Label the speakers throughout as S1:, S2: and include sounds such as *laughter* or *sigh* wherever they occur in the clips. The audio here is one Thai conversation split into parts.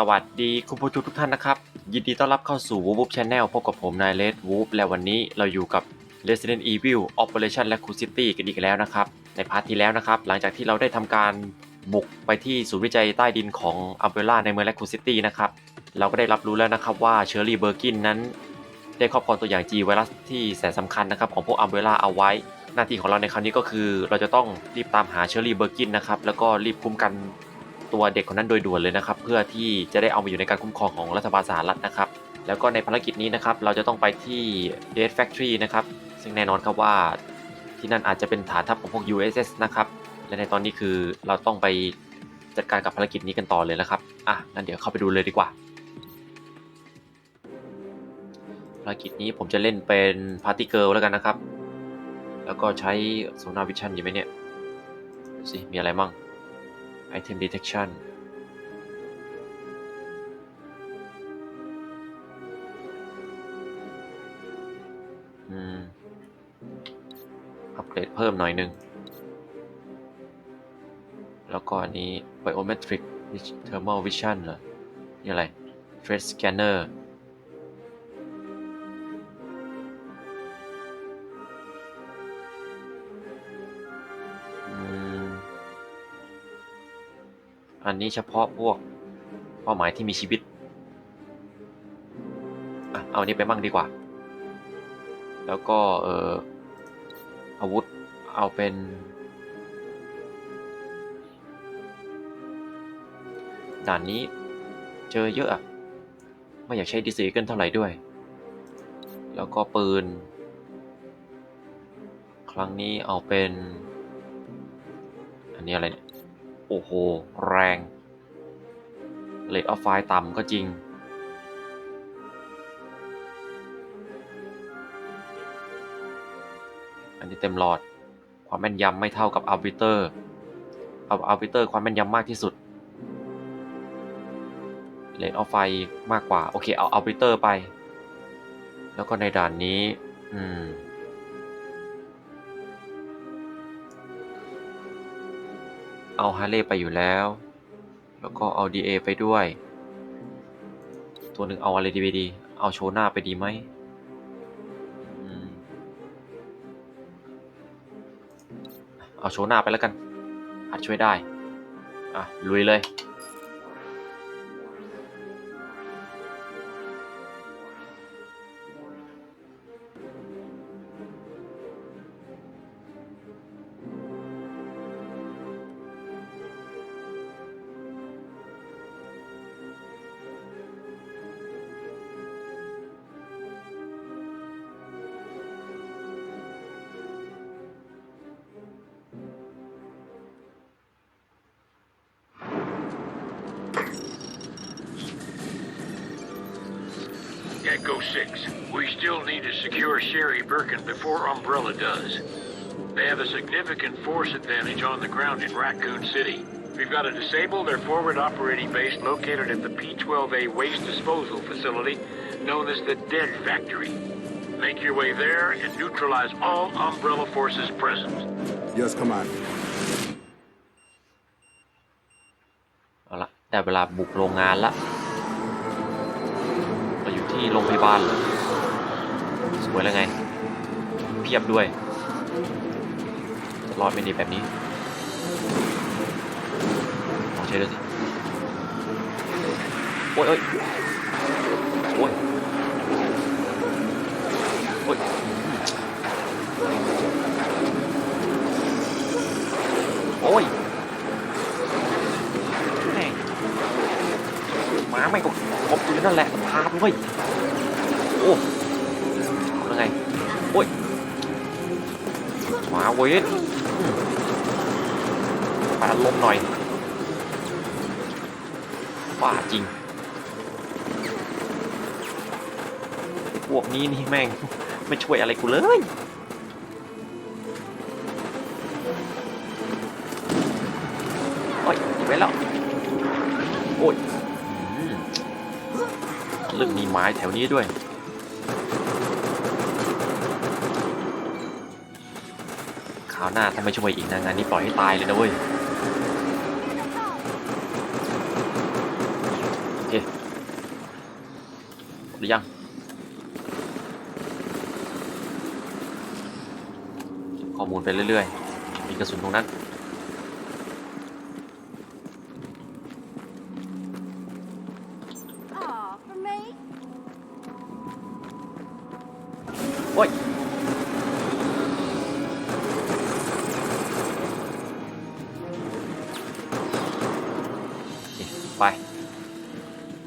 S1: สวัสดีคุณผู้ชมทุกท่านนะครับ ยินดีต้อนรับเข้าสู่ w o o f Channel พบกับผมนายเลดวูฟและวันนี้เราอยู่กับ Resident Evil Operation Raccoon City กันอีกแล้วนะครับ ในพาร์ทที่แล้วนะครับ หลังจากที่เราได้ทำการบุกไปที่ศูนย์วิจัยใต้ดินของ Umbrella ในเมือง Raccoon City นะครับ เราก็ได้รับรู้แล้วนะครับว่าเชอร์รี่เบอร์กินนั้น ได้ครอบครองตัวอย่าง G ไวรัสที่แสนสำคัญนะครับของพวก Umbrella เอาไว้ หน้าที่ของเราในครั้งนี้ก็คือ เราจะต้องรีบตามหาเชอร์รี่เบอร์กินนะครับแล้วก็รีบคุ้มกัน ตัวเด็กคนนั้นโดยด่วนเลยนะครับ เพื่อที่จะได้เอามาอยู่ในการคุ้มครองของรัฐบาลสหรัฐนะครับ แล้วก็ในภารกิจนี้นะครับ เราจะต้องไปที่ Death Factory นะครับ ซึ่งแน่นอนครับว่าที่นั่นอาจจะเป็นฐานทัพของพวก USS นะครับ และในตอนนี้คือเราต้องไปจัดการกับภารกิจนี้กันต่อเลยนะครับ อะ งั้นเดี๋ยวเข้าไปดูเลยดีกว่า ภารกิจนี้ผมจะเล่นเป็นพาร์ตี้เกิลแล้วกันนะครับ แล้วก็ใช้โซนาวิชั่นอยู่ไหมเนี่ยดูสิ มีอะไรมั่ง Item Detection อัปเกรดเพิ่มหน่อยนึง แล้วก็อันนี้ Biometric Thermal Vision เหรอ นี่อะไร Trace Scanner อันนี้เฉพาะพวกเป้าหมายที่มีชีวิตอะเอาอันนี้ไปมั่งดีกว่า แล้วก็เอ่ออาวุธเอาเป็นด่านนี้เจอเยอะอะไม่อยากใช้ดิสเกิลเท่าไหร่ด้วย แล้วก็ปืน ครั้งนี้เอาเป็น อันนี้อะไรเนี่ย โอ้โห แรงเลดออฟไฟต่ำก็จริง อันนี้เต็มหลอด ความแม่นยำไม่เท่ากับอัลบิเตอร์เอาอัลบิเตอร์ความแม่นยำมากที่สุดเลดออฟไฟมากกว่า โอเค เอาอัลบิเตอร์ไป แล้วก็ในด่านนี้ อืม เอาฮาร์เลย์ไปอยู่แล้ว แล้วก็เอา DA ไปด้วย ตัวหนึ่งเอาอะไรดีไปดี เอาโชนาไปดีไหมเอาโชนาไปแล้วกันอาจช่วยได้ อะ ลุยเลย
S2: ground in Raccoon City. We've got to disable their forward operating base located at the P-12A waste disposal facility known as the Dead Factory. Make your way there and neutralize all Umbrella forces present.
S3: Yes, Command.
S1: เอาละได้เวลาบุกโรงงานละเราอยู่ที่โรงพยาบาลเหรอสวยแล้วไง เพียบด้วยจะรอดไม่ดีแบบนี้ ลองใช้ดูสิโอ้ยโอ้ยโอ้ยโอ้ยโอ้ยแม่งหมาไม่งก็กบอยู่นั่นแหละพาไปเว้ยโอ้เอาแล้วไงโอ้ยหมาเว้ยอืมปาดลมหน่อยบ้าจริง พวกนี้นี่แม่ง ไม่ช่วยอะไรกูเลยโอ้ยไปแล้ว โอ้ยเรื่องมีไม้แถวนี้ด้วยคราวหน้าถ้าไม่ช่วยอีกนะงานนี้ปล่อยให้ตายเลยนะเว้ย เคหมดหรือยัง ข้อ มูลไปเรื่อยๆ มีกระสุนตรงนั้น
S3: Aw, for me?
S1: โอ้ยโอเคไป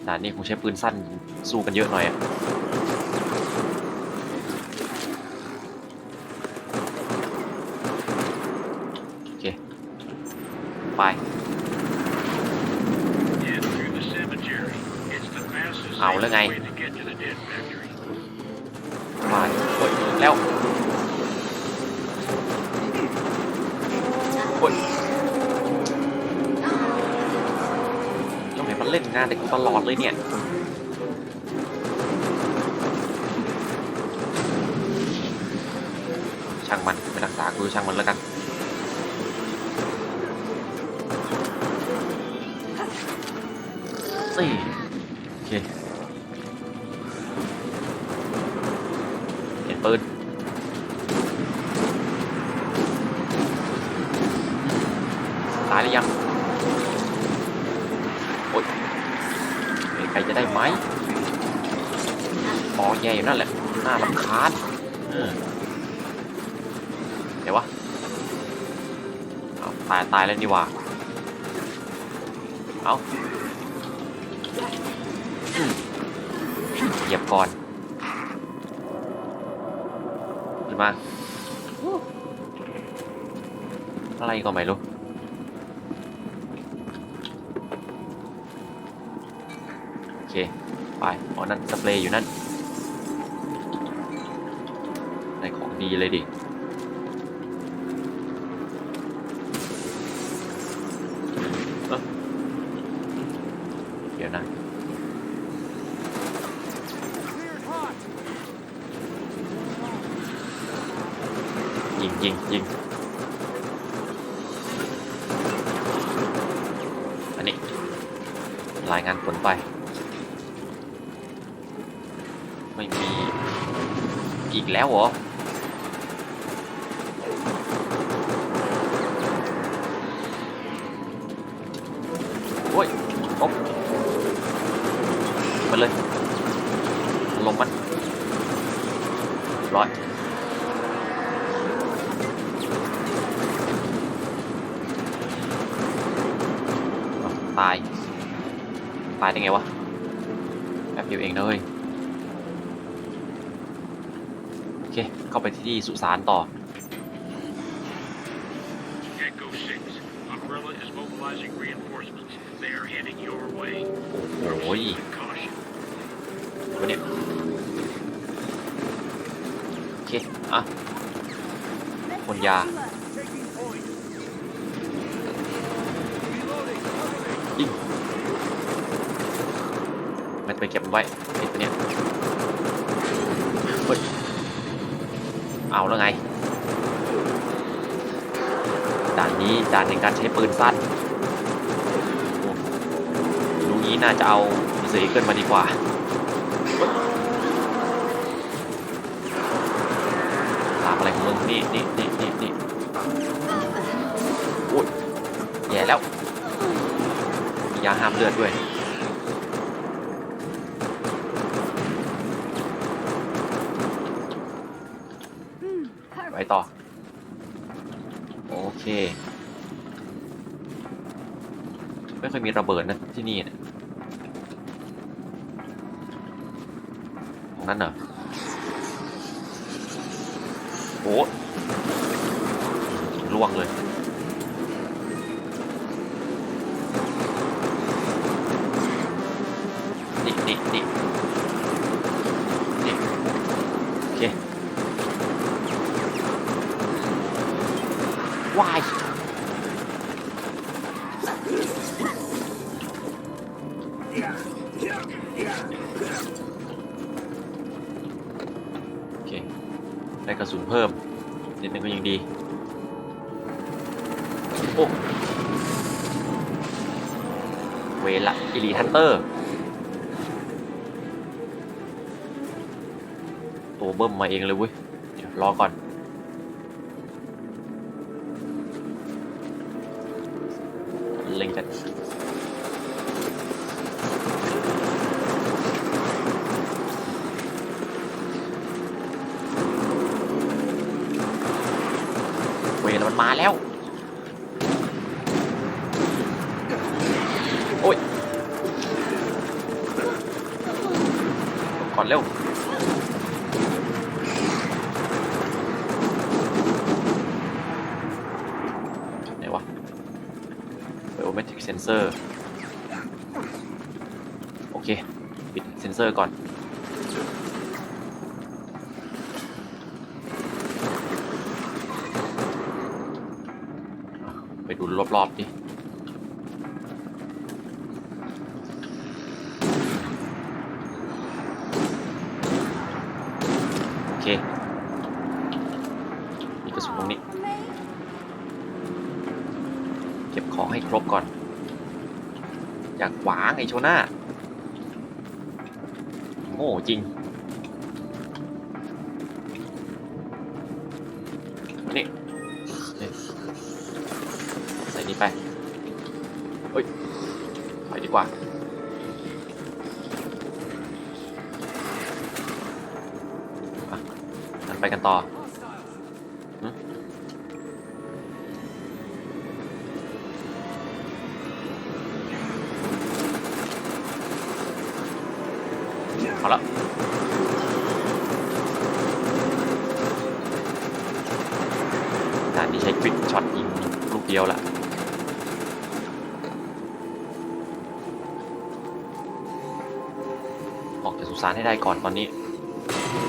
S1: ด่านนี้คงใช้ปืนสั้นสู้กันเยอะหน่อยอะ รักษากูช่างมันแล้วกันสี่โอเคเห็นปืน ตายหรือยัง โอ๊ยเฮ้ยใครจะได้ไหมปอแย่อยู่นั่นแหละ น่ารำคาญเออเดี๋ยววะเอาตายตาย แล้วนี่ว่าเอาเหยียบก่อนขึ้นมา อะไรก็ไม่รู้โอเค ไปอ๋อนั่นสเปรย์อยู่นั่นได้ของดีเลยดิ เอ้าเดี๋ยวนะ ยิงยิงยิงอันนี้ รายงานผลไป ไม่มี อีก แล้วเหรอโอ้ยปุ๊บมันเลย ลงมันร้อยตาย ตายได้ไงวะแป๊บเดียวเองนะเฮ้ย โอ เข้าไปที่สุสานต่อ
S2: Echo 6. Umbrella is mobilizing reinforcements. They are heading your way.
S1: โอ้ย
S2: Proceed with caution.
S1: วะเนี่ย โอเค อะ คนยา ยิงมันไปเก็บมันไว้ไอ้ตัวเนี้ยเฮ้ย เอาแล้วไง ด่านในการใช้ปืนสั้นรู้งี้น่าจะเอาเสยเกินมาดีกว่าเฮ้ยตามอะไรของมึงนี่นี่นี่นี่นี่โอ้ยแย่แล้ว มียาห้ามเลือดด้วยไปต่อ โอเค ไม่ค่อยมีระเบิดนะที่นี่นี่ยตรงนั้นเหรอโอ้ล่วงเลยนี่นี่นี่นี่โอเควาย สุนเพิ่มนิดนึงก็ยังดี โอ้เวลักอิลิทันเตอร์ ตัวเบิ่มมาเองเลยเว้ย เดี๋ยวรอก่อน ก่อนเร็วไหนวะ biometric sensor โอเค ปิดเซนเซอร์ก่อนไปดูรอบๆดิ โอเค มีกระสุนตรงนี้
S3: For me?
S1: เก็บของให้ครบก่อน อยากหวางไอโชน่าโง่จริง นี่ นี่ใส่นี่ไปเฮ้ยไปดีกว่าไปกันต่อ ให้ได้ก่อนตอนนี้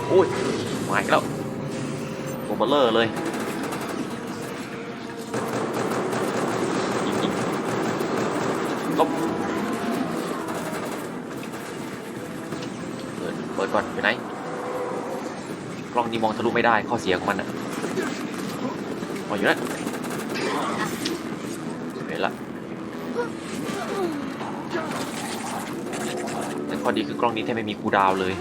S1: โอ้ยมาอีกแล้วตัวเบลเลอร์เลยยิงยิงลบเปิดเปิดก่อนไปไหนกล้องนี้มองทะลุไม่ได้ข้อเสียของมันอะมองอยู่นั่นเห็นละ ข้อดีคือกล้องนี้แทบไม่มีคูดาวเลย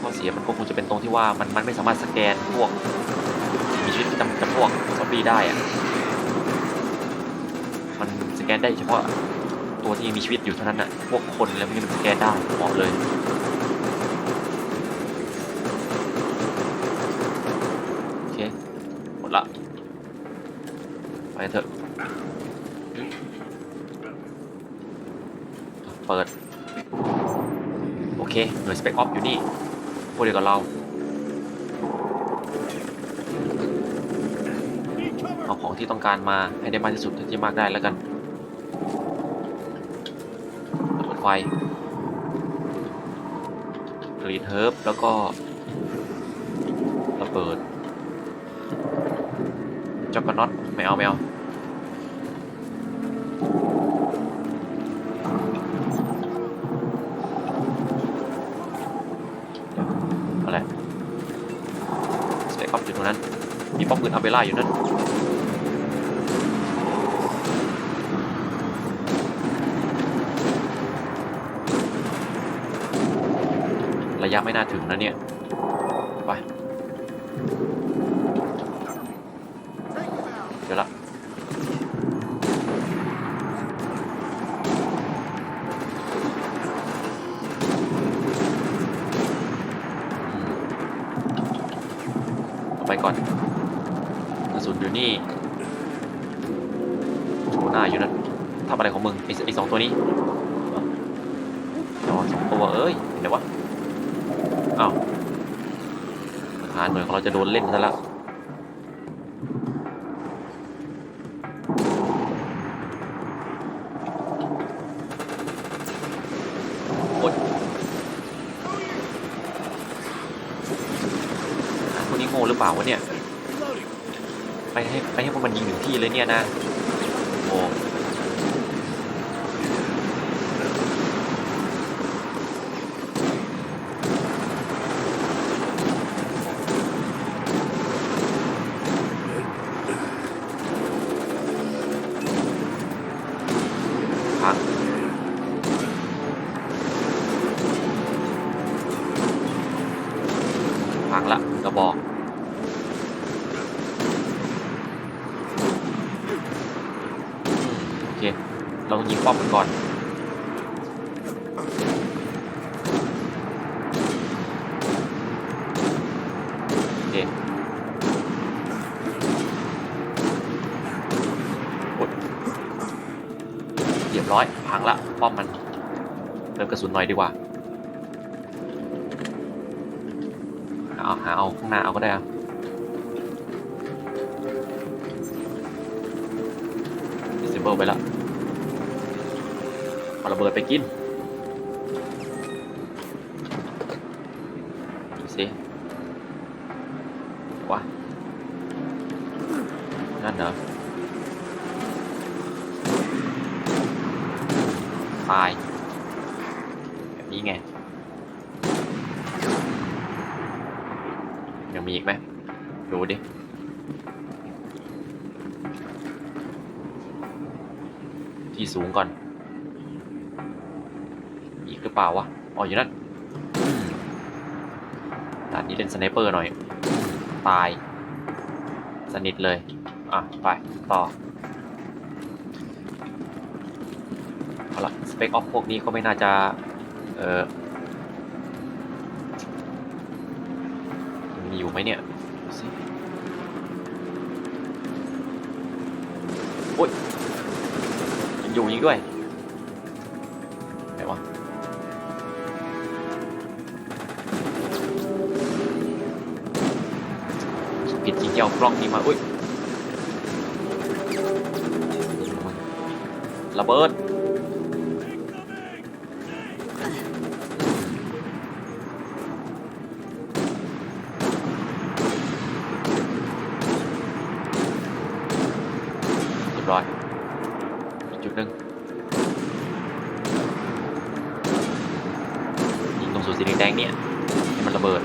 S1: ข้อเสียมันก็คงจะเป็นตรงที่ว่ามันมันไม่สามารถสแกนพวกมีชีวิตจำจำพวกซอมบี้ได้อะมันสแกนได้เฉพาะตัวที่มีชีวิตอยู่เท่านั้นน่ะพวกคนแล้วมันสแกนได้เหมาะเลย โอเค หมดละ ไปเถอะ เปิด โอเค หน่วยสเปกออฟอยู่นี่พวกเดียวกับเรา เอาของที่ต้องการมาให้ได้มากที่สุดเท่าที่มากได้แล้วกันเปิดไฟกรีนเฮิร์บแล้วก็ระเบิดจ็อกกน็อตไม่เอาไม่เอา มีป้อมปืนอัมเบล่าอยู่นั่นระยะไม่น่าถึงนะเนี่ยไปเดี๋ยวละไปก่อน อยู่นี่โชว์หน้าอยู่นั่นทำอะไรของมึงไอ้ไอ้สองตัวนี้อ๋อสองตัวเอ้ยเห็นไหมวะอ้าวทหารหน่วยของเราจะโดนเล่นซะแล้วโอ๊ยทหารพวกนี้โง่หรือเปล่าวะเนี่ย ไปให้ไปให้พวกมันยิงถึงที่เลยเนี่ยนะ โอ้พัง กระบอกโอเค เราต้องยิงป้อมมันก่อน โอเคโอ๊ยเรียบร้อย พังละ ป้อมมัน เติมกระ สุนหน่อยดีกว่าเอาหาเอาข้างหน้าเอาก็ได้อะดิสเบิลไปแล้วเอาระเบิดไปกินดูสิวะนั่นเหรอตาย แบบนี้ไง ยัง มีอีกไหมดูดิที่สูงก่อน อีกหรือเปล่าวะอ๋ออยู่นั่นด่านนี้เล่นสไนเปอร์หน่อย ตาย สนิทเลย อะ ไป ต่อ เอาละสเปคออฟพวกนี้ก็ไม่น่าจะ เออ ยัง มีอยู่ไหมเนี่ยโอ้ยยังอยู่ยิงด้วยไหนวะผิดจริงที่เอากล้องนี้มาอุ้ยระเบิด เรียบร้อย อีกจุดหนึ่งยิงตรงสูตรสีแดงๆเนี่ยให้มันระเบิด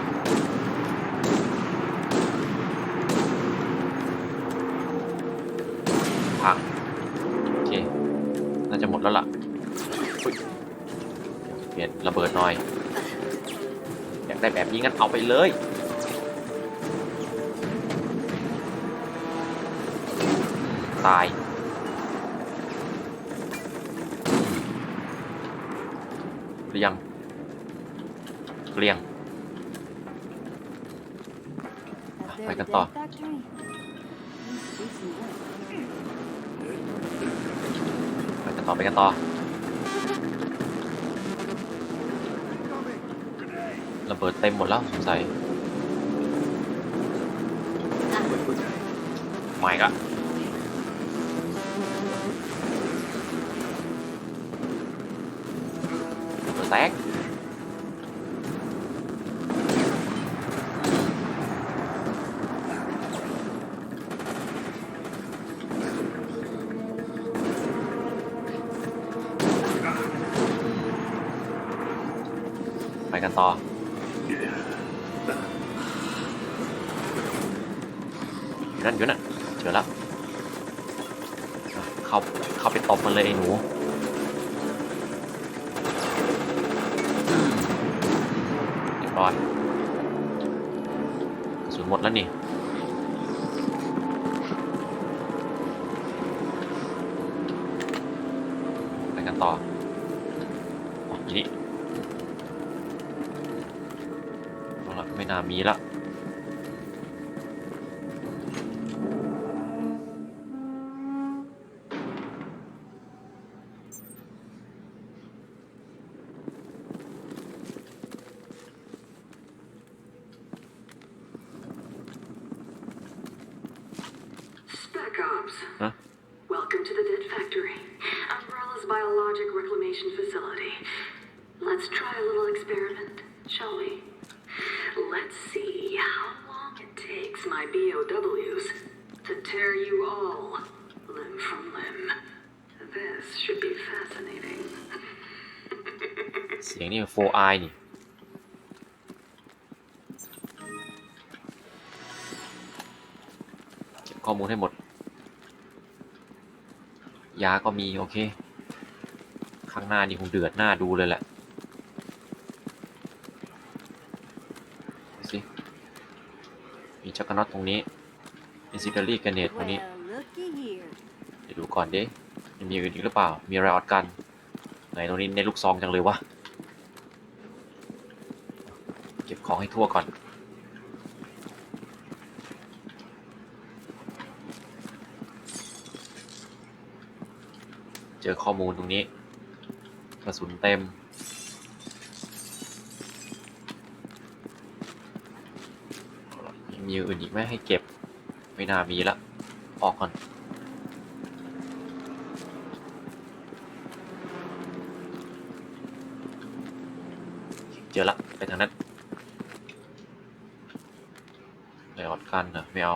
S1: พัง โอเค น่าจะหมดแล้วล่ะอุ๊ยเปลี่ยนระเบิดหน่อย อยากได้แบบนี้งั้นเอาไปเลยตายหรือยังเกลี้ยง
S3: That there
S1: Phải
S3: the
S1: cắt to. ต่อไปกันต่อระเบิดเต็มหมดแล้วสงสัยไม่ละระเบิดแตก ต่อ อยู่นั่นอยู่นั่นเจอแล้วเข้าเข้าไปตบมันเลยไอ้หนูเรียบร้อยกระสุนหมดแล้วนี่ Huh?
S4: Welcome to the Dead Factory, Umbrella's biologic reclamation facility. Let's try a little experiment, shall we? Let's see how long it takes my BOWs to tear you all limb from limb. This should be fascinating. *laughs*
S1: เสียงนี่มัน 4i นี่ เก็บข้อมูลให้หมด ย าก็มีโอเค ข้างหน้านี่คงเดือดหน้าดูเลยแหละดูสิจักรน็อตตรงนี้อินซิเดอรี่กันเนตตรงนี้
S3: Well, looky here.
S1: เดี๋ยวดูก่อนดิยังมีอื่นอีกหรือเปล่า มีอะไรออดกัน ไหนตรงนี้ในลูกซองจังเลยวะ เก็บของให้ทั่วก่อน จอข้อมูลตรงนี้ กระสุนเต็ม มีอื่นอีกไหมให้เก็บ ไม่น่ามีละ ออกก่อน เจอละ ไปทางนั้นไลออดกันเหรอไม่เอา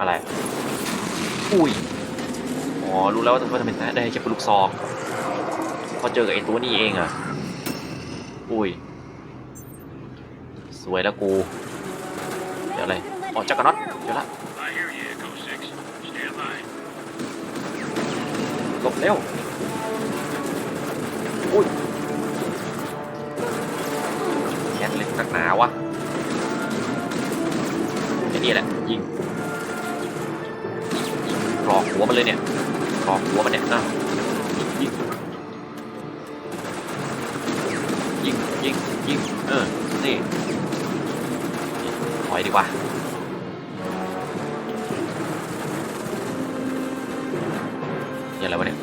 S1: อะไร อุ้ย อ๋อ รู้แล้วว่าทำไมได้ให้เก็บลูกซอง พอเจอกับไอ้ตัวนี้เองอะ อุ้ย สวยแล้วกู เดี๋ยวอะไร อ๋อจักรน็อตเดี๋ยวละหลบเร็ว อุ้ยแค้นเล็กนักหนาวะไอ้นี่แหละ ยิง รอกหัวมันเลยเนี่ยรอกหัวมันเนี่ยนะยิงยิงยิงยิงเออนี่ถอยดีกว่านี่อะไรวะเนี่ย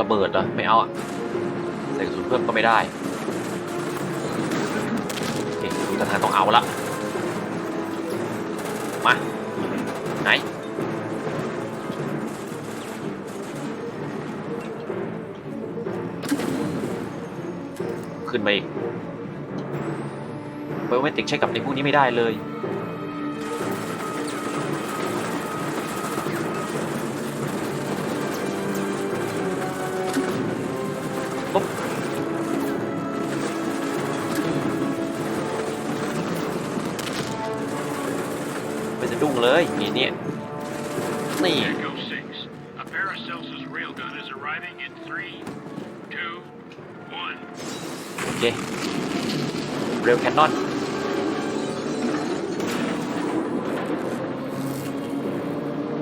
S1: ระเบิดเหรอไม่เอาอะใส่กระสุนเพิ่มก็ไม่ได้โอเคดูท่าทางต้องเอาละมา ไหน ขึ้นมาอีกไบโอเมตริกใช้กับในพวกนี้ไม่ได้เลย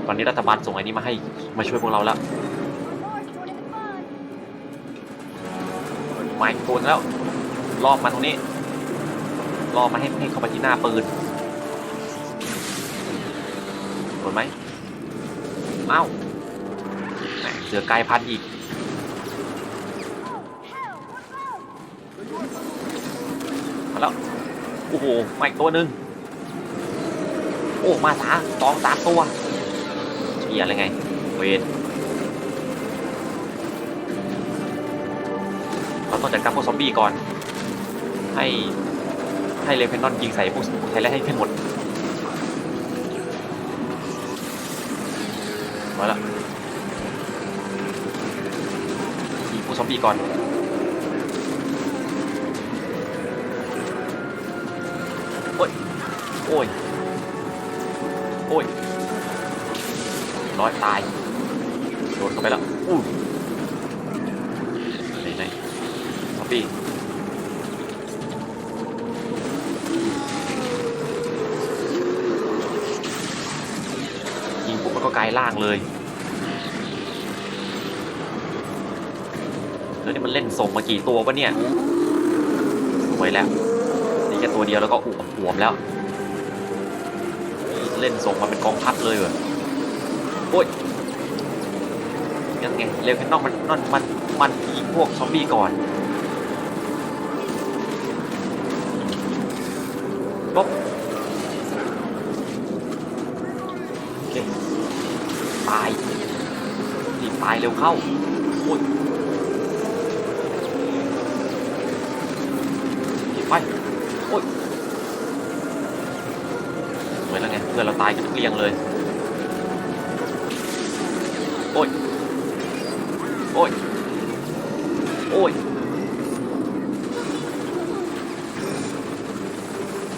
S1: ตอนนี้รัฐบาลส่งไอ้นี้มาให้มาช่วยพวกเราแล้วมาอีกตัวนึงแล้วรอบมาตรงนี้รอบมาให้ให้เข้าไปที่หน้าปืนโดนไหมเอ้าแหม่เจอกลายพันอีกมาแล้วโอ้โหมาอีกตัวหนึ่งโอ้มาสาสองสามตัวียอะไรไง เวนเราต้องจัดการพวกซอมบี้ก่อน ให้ให้เลเพนนอนยิงใส่พวกไทยและให้ให้หมดมาแล้วยิงพวกซอมบี้ก่อนโอ้ย โอ้ย โอ้ย ร้อยตาย โดนเข้าไปแล้วอู้ไหนไหนซอมบี้ยิงปุ๊บมันก็กลายร่างเลยแล้วนี่มันเล่นส่งมากี่ตัววะเนี่ยสวยแล้วนี่แค่ตัวเดียวแล้วก็อุบอวมแล้ว เล่นส่งมาเป็นกองทัพเลยเหรอ โอ้ยยังไงเร็วแค่นอกมันนั่นมันมันยิงพวกซอมบี้ก่อนปุ๊บโอเคตายรีบตายเร็วเข้าโอ้ยรีบไปโอ้ยเหมือนแล้วไงเพื่อนเราตายกันเกลี้ยงเลย โอ้ย โอ้ย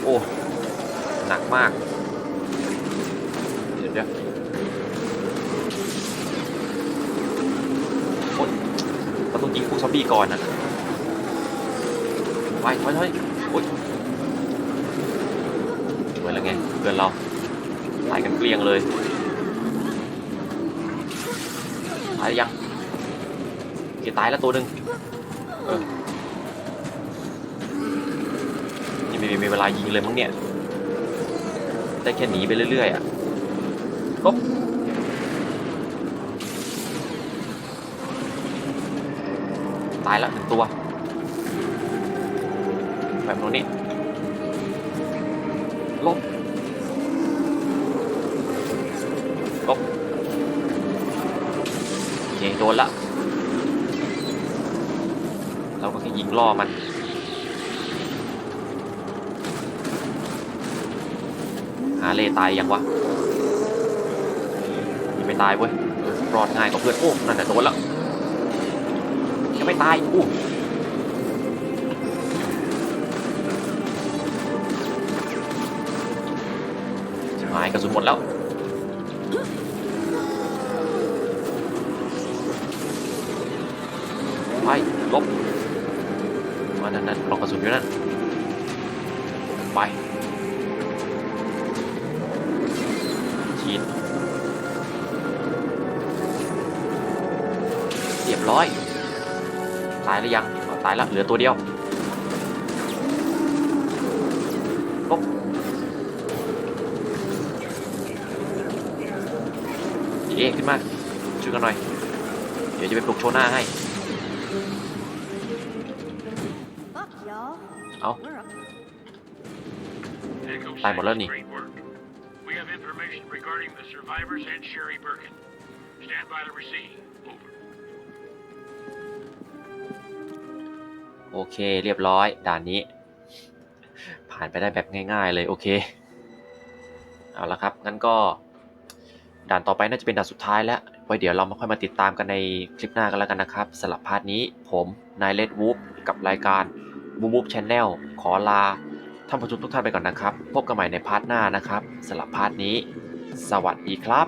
S1: โอ้ หนักมาก เดี๋ยวเดี๋ยวโอ้ยเราต้องยิงพวกซอมบี้บี้ก่อนนะไปถอยถอยโอ๊ยสวยแล้วไงเพื่อนเราตายกันเกลี้ยงเลยตายหรือยัง โอเคตายแล้วตัวหนึ่งเออนี่ไม่มีเวลายิงเลยมั้งเนี่ย ได้แค่หนีไปเรื่อยๆอะปุ๊บตายแล้วหนึ่งตัว แบบนู้นนี่ลบลบโอเคโดนละ เราก็แค่ ยิงล่อมันหาเลตายยังวะยังไม่ตายเว้ยรอดง่ายกว่าเพื่อนโอ้นั่นแหละโดนแล้วยังไม่ตายอู้หายกระสุนหมดแล้วไปลบ ปลอกกระสุนอยู่นั่นไปฉีดเรียบร้อย ตายหรือยังตายแล้วเหลือตัวเดียวปุ๊บเอ๊ขึ้นมาช่วยกันหน่อย เดี๋ยวจะไปปลุกโชว์หน้าให้
S2: Echo
S1: Time wala
S2: 6,
S1: ni.
S2: great work. We have information regarding the survivors and Sherry Birkin. Stand by to receive. Over.
S1: โอเค เรียบร้อย ด่านนี้ ผ่านไปได้แบบง่ายๆเลยโอเค เอาละครับ งั้นก็ ด่านต่อไปน่าจะเป็นด่านสุดท้ายแล้ว ไว้เดี๋ยวเรามาค่อยมาติดตามกันในคลิปหน้ากันแล้วกันนะครับสำหรับพาร์ทนี้ผมนายเลดวูฟกับรายการบูบูฟชแนลขอลา ท่านผู้ชมทุกท่านไปก่อนนะครับ พบกันใหม่ในพาร์ทหน้านะครับสำหรับพาร์ทนี้ สวัสดีครับ